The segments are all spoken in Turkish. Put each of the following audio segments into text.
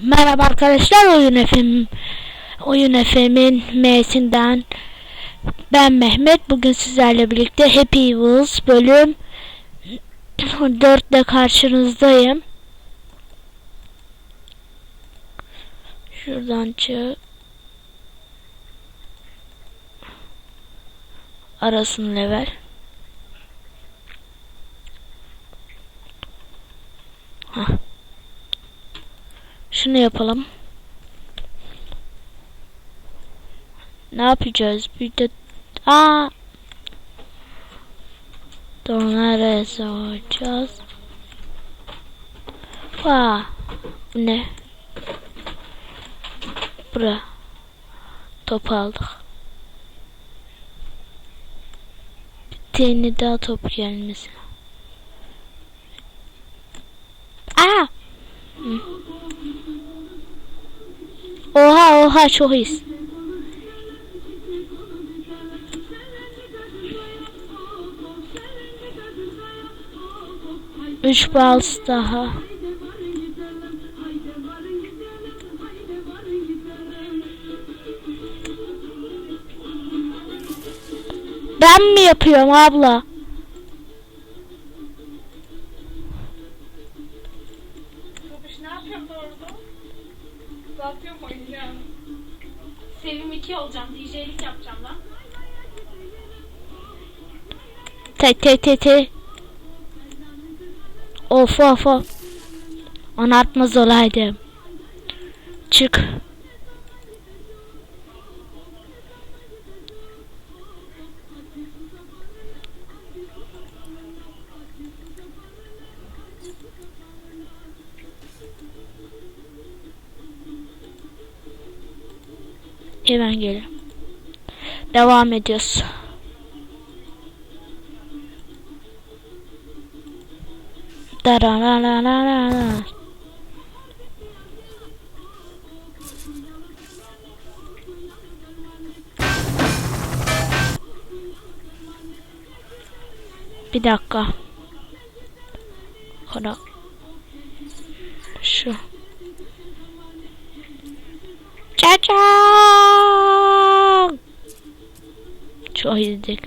Merhaba arkadaşlar oyun efem oyun efemin M'sinden ben Mehmet bugün sizlerle birlikte Happy Wheels bölüm 4'te karşınızdayım. Şuradan çık. Arasın level. Şunu yapalım. Ne yapacağız? Bir de Aa! Donarız olacağız. Vaa! Bu ne? Bura. Top aldık. Bir tane daha top gelmesin. Aa! Hı. Oha oha çok iyiyiz. Üç bal daha. Ben mi yapıyorum abla? Zaten oynayacağım. Sevim 2 olacağım. DJ'lik yapacağım lan. Te te te te. Of of of. Onu atmaz olaydım. Çık. Hemen gelirim. Devam ediyoruz. Dararararara. Bir dakika. Kara. Şu. Çaçak. İzledik.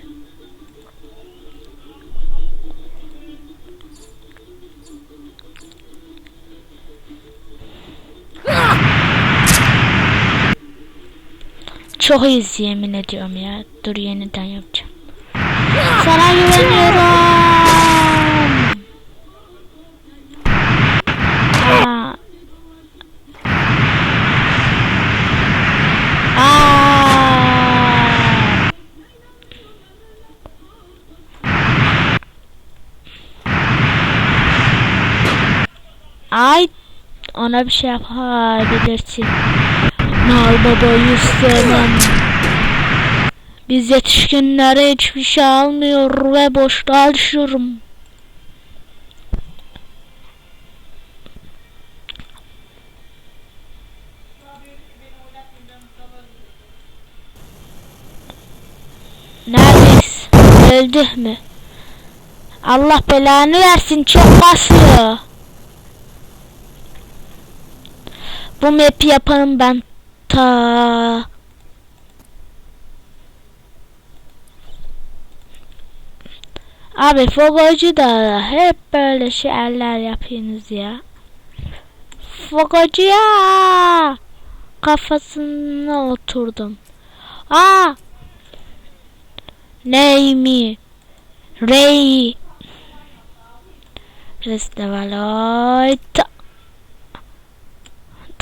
Çok iyiyiz yemin ediyorum ya. Dur yeniden yapacağım. Sana güveniyorum. Ay ona bir şey yapabilirsin. Mal babayı istemem. Biz yetişkinlere hiçbir şey almıyor ve boşluğa düşüyorum. Neredeyiz? Öldü mü? Allah belanı versin çok basıyor. Bu map'i yaparım ben ta. Abi Fogocu da hep böyle şeyler yapıyorsunuz ya. Fogocu ya. Kafasına oturdum. Aa. Ney mi? Rey. Restavalite.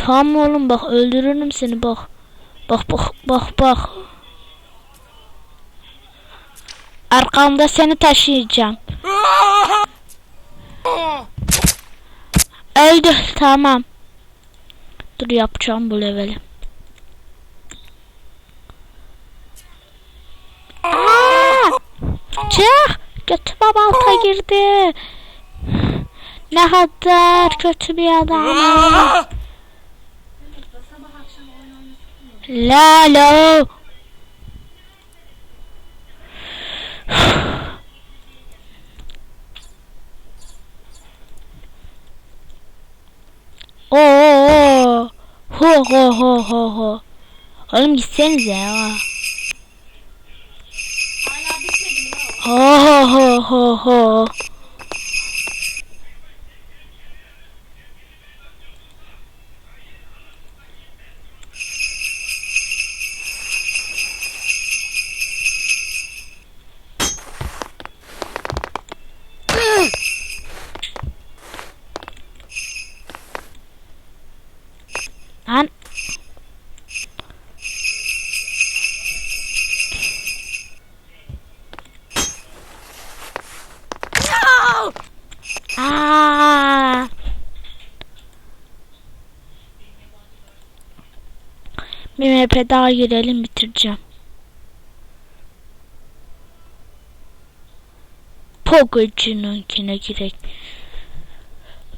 Tamam oğlum bak öldürürüm seni bak. Bak bak bak bak. Arkamda seni taşıyacağım. Öldü tamam. Dur yapacağım bu leveli. Çık! Götüme balta girdi. Ne kadar kötü bir adam. Lalo. Oo. Ho ho ho ho ho. Oğlum gitsenize ya. Ho ho ho ho ho. Bir MP daha girelim bitireceğim. Pogocu'nunkine girek.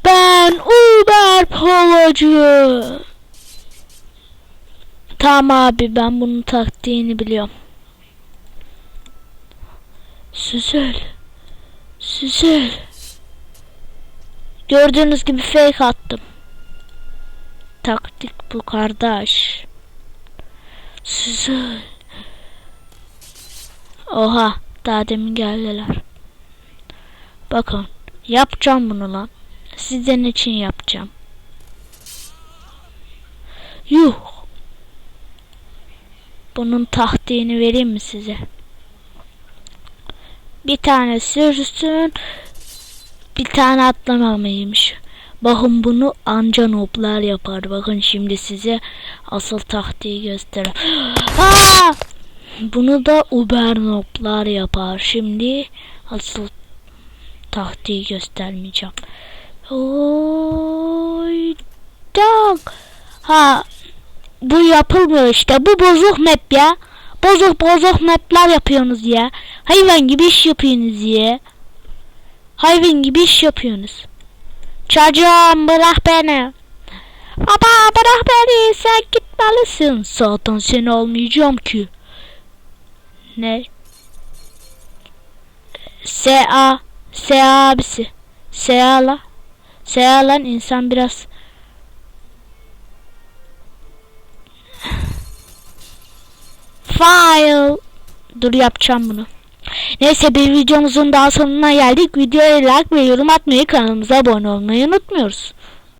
Ben Uber Polocu. Tamam abi ben bunun taktiğini biliyorum. Süzül. Süzül. Gördüğünüz gibi fake attım. Taktik bu kardeş. Süzül. Oha daha demin geldiler. Bakın yapacağım bunu lan. Sizin için yapacağım. Yuh. Bunun taktiğini vereyim mi size? Bir tane sürsün. Bir tane atlamamaymış. Bakın bunu anca noblar yapar. Bakın şimdi size asıl taktiği göstereyim. Ha! Bunu da uber noblar yapar. Şimdi asıl taktiği göstermeyeceğim. Oy, tak. Ha, bu yapılmıyor işte. Bu bozuk map ya. Bozuk bozuk mapler yapıyorsunuz ya. Hayvan gibi iş yapıyorsunuz ya. Hayvan gibi iş yapıyorsunuz. Çocuğum bırak beni. Baba bırak beni sen gitmelisin. Zaten seni almayacağım ki. Ne? S.A. S.A. abisi. S.A. la. S.A. lan insan biraz File. Dur yapacağım bunu. Neyse bir videomuzun daha sonuna geldik. Videoya like ve yorum atmayı kanalımıza abone olmayı unutmuyoruz.